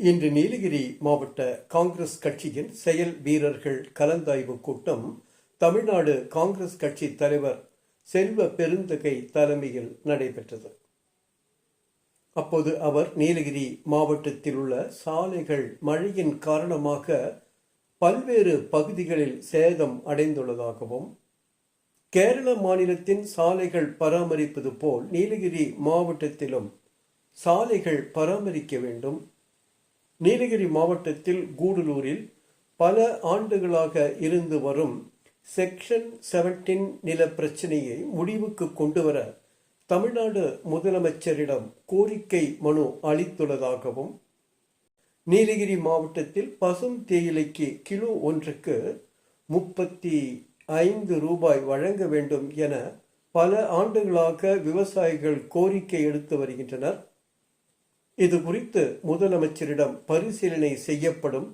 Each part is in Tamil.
இன்று நீலகிரி மாவட்ட காங்கிரஸ் கட்சியின் செயல் வீரர்கள் கலந்தாய்வு கூட்டம் தமிழ்நாடு காங்கிரஸ் கட்சி தலைவர் செல்வ பெருந்தகை தலைமையில் நடைபெற்றது. அப்போது அவர் நீலகிரி மாவட்டத்தில் உள்ள சாலைகள் மழையின் காரணமாக பல்வேறு பகுதிகளில் சேதம் அடைந்துள்ளதாகவும் கேரள மாநிலத்தின் சாலைகள் பராமரிப்பது போல் நீலகிரி மாவட்டத்திலும் சாலைகள் பராமரிக்க வேண்டும் நீலகிரி மாவட்டத்தில் கூடலூரில் பல ஆண்டுகளாக இருந்து வரும் செக்ஷன் செவன்டீன் நில பிரச்சனையை முடிவுக்கு கொண்டுவர தமிழ்நாடு முதலமைச்சரிடம் கோரிக்கை மனு அளித்துள்ளதாகவும் நீலகிரி மாவட்டத்தில் பசும் தேயிலைக்கு கிலோ ஒன்றுக்கு முப்பத்தி ஐந்து ரூபாய் வழங்க வேண்டும் என பல ஆண்டுகளாக விவசாயிகள் கோரிக்கை எடுத்து வருகின்றனர். இது குறித்து முதலமைச்சரிடம் பரிசீலனை செய்யப்படும்.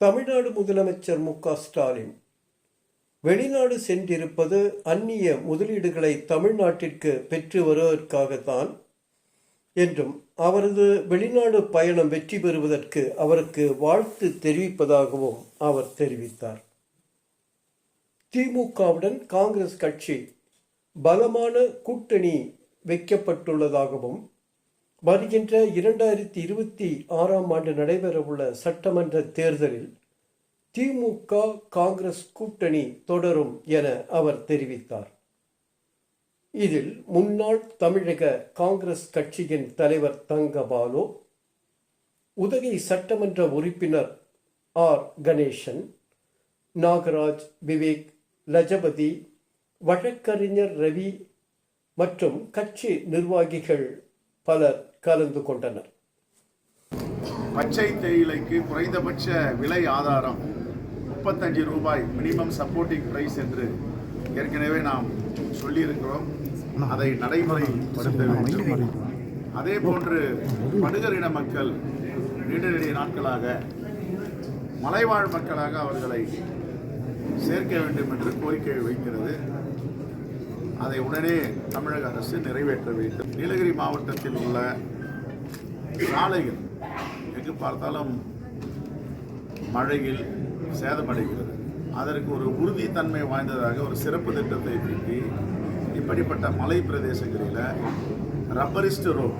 தமிழ்நாடு முதலமைச்சர் மு ஸ்டாலின். வெளிநாடு சென்றிருப்பது அந்நிய முதலீடுகளை தமிழ்நாட்டிற்கு பெற்று வருவதற்காகத்தான் என்றும் அவரது வெளிநாடு பயணம் வெற்றி பெறுவதற்கு அவருக்கு வாழ்த்து தெரிவிப்பதாகவும் அவர் தெரிவித்தார். திமுகவுடன் காங்கிரஸ் கட்சி பலமான கூட்டணி வைக்கப்பட்டுள்ளதாகவும் வருகின்ற இரண்டாயிரத்தி இருபத்தி ஆறாம் ஆண்டு நடைபெறவுள்ள சட்டமன்ற தேர்தலில் திமுக காங்கிரஸ் கூட்டணி தொடரும் என அவர் தெரிவித்தார். இதில் முன்னாள் தமிழக காங்கிரஸ் கட்சியின் தலைவர் தங்கபாலு உதகை சட்டமன்ற உறுப்பினர் ஆர். கணேசன் நாகராஜ் விவேக் லஜபதி வழக்கறிஞர் ரவி மற்றும் கட்சி நிர்வாகிகள் பலர் கலந்து கொண்டனர். பச்சை தேயிலைக்கு குறைந்தபட்ச விலை ஆதாரம் முப்பத்தஞ்சு ரூபாய் மினிமம் சப்போர்ட்டிங் பிரைஸ் என்று ஏற்கனவே நாம் சொல்லியிருக்கிறோம். அதை நடைமுறைப்படுத்த வேண்டும் அதே போன்று படுகரின மக்கள் நீண்ட நெடிய நாட்களாக மலைவாழ் மக்களாக அவர்களை சேர்க்க வேண்டும் என்று கோரிக்கை வைக்கிறது. அதை உடனே தமிழக அரசு நிறைவேற்ற வேண்டும். நீலகிரி மாவட்டத்தில் உள்ள சாலைகள் எங்கு பார்த்தாலும் மழையில் சேதமடைகிறது. அதற்கு ஒரு உறுதித்தன்மை வாய்ந்ததாக ஒரு சிறப்பு திட்டத்தை தீட்டி இப்படிப்பட்ட மலை பிரதேசங்களில் ரப்பரிஸ்ட் ரோட்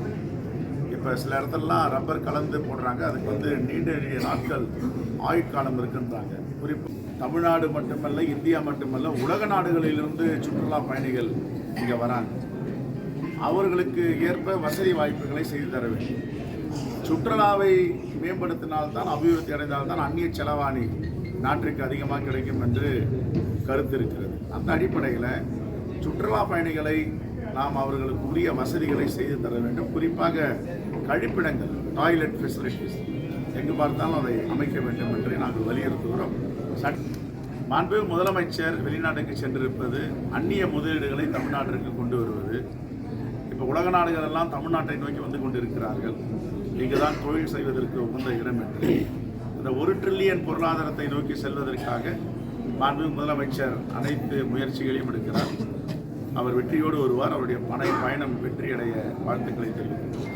இப்போ சில இடத்துலலாம் ரப்பர் கலந்து போடுறாங்க. அதுக்கு வந்து நீண்ட நாட்கள் ஆயுட்காலம் இருக்குன்றாங்க. குறிப்பு தமிழ்நாடு மட்டுமல்ல இந்தியா மட்டுமல்ல உலக நாடுகளிலிருந்து சுற்றுலா பயணிகள் இங்கே வராங்க. அவர்களுக்கு ஏற்ப வசதி வாய்ப்புகளை செய்து தர வேண்டும். சுற்றுலாவை மேம்படுத்தினால்தான் அபிவிருத்தி அடைந்தால்தான் அந்நிய செலவாணி நாட்டிற்கு அதிகமாக கிடைக்கும் என்று கருத்து இருக்கிறது. அந்த அடிப்படையில் சுற்றுலா பயணிகளை நாம் அவர்களுக்கு உரிய வசதிகளை செய்து தர வேண்டும். குறிப்பாக கழிப்பிடங்கள் டாய்லெட் ஃபெசிலிட்டிஸ் எங்கு பார்த்தாலும் அதை அமைக்க வேண்டும் என்று நாங்கள் வலியுறுத்துகிறோம். சட் மாண்பு முதலமைச்சர் வெளிநாட்டுக்கு சென்றிருப்பது அந்நிய முதலீடுகளை தமிழ்நாட்டிற்கு கொண்டு வருவது. இப்போ உலக நாடுகள் எல்லாம் தமிழ்நாட்டை நோக்கி வந்து கொண்டிருக்கிறார்கள். இங்கு தான் தொழில் செய்வதற்கு உகந்த இடம் என்று. இந்த ஒரு ட்ரில்லியன் பொருளாதாரத்தை நோக்கி செல்வதற்காக மாண்பு முதலமைச்சர் அனைத்து முயற்சிகளையும் எடுக்கிறார். அவர் வெற்றியோடு வருவார் அவருடைய பணம் பயணம் வெற்றியடைய வாழ்த்துக்களை தெரிவிக்கிறேன்